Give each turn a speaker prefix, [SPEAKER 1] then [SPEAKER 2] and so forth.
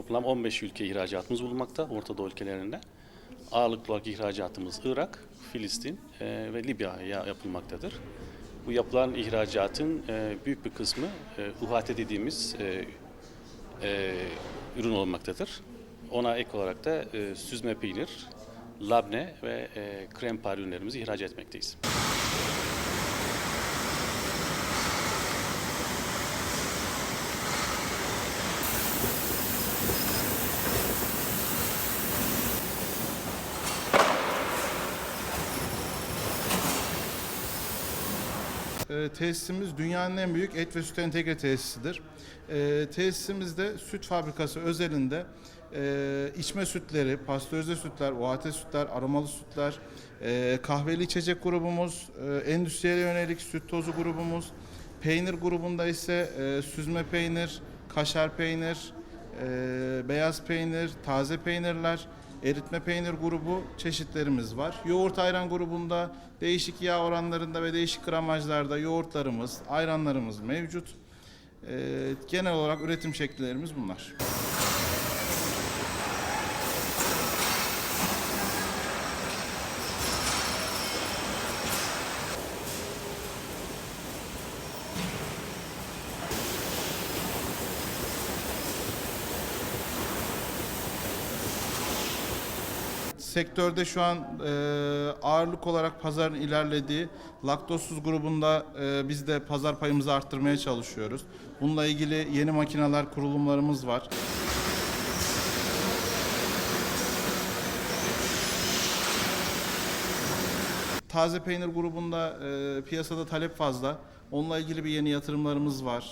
[SPEAKER 1] toplam 15 ülke ihracatımız bulunmakta Orta Doğu ülkelerinde. Ağırlıklı olarak ihracatımız Irak, Filistin e, ve Libya'ya yapılmaktadır. Bu yapılan ihracatın e, büyük bir kısmı e, UHT dediğimiz e, e, ürün olmaktadır. Ona ek olarak da e, süzme peynir, labne ve e, krem par ürünlerimizi ihraç etmekteyiz.
[SPEAKER 2] E, tesisimiz dünyanın en büyük et ve süt entegre tesisidir. E, tesisimizde süt fabrikası özelinde e, içme sütleri, pastörize sütler, OAT sütler, aromalı sütler, e, kahveli içecek grubumuz, e, endüstriyel yönelik süt tozu grubumuz, peynir grubunda ise e, süzme peynir, kaşar peynir, e, beyaz peynir, taze peynirler, eritme peynir grubu çeşitlerimiz var. Yoğurt ayran grubunda değişik yağ oranlarında ve değişik gramajlarda yoğurtlarımız, ayranlarımız mevcut. E, genel olarak üretim şekillerimiz bunlar. Sektörde şu an e, ağırlık olarak pazarın ilerlediği laktozsuz grubunda e, biz de pazar payımızı arttırmaya çalışıyoruz. Bununla ilgili yeni makineler, kurulumlarımız var. Taze peynir grubunda e, piyasada talep fazla. Onunla ilgili bir yeni yatırımlarımız var.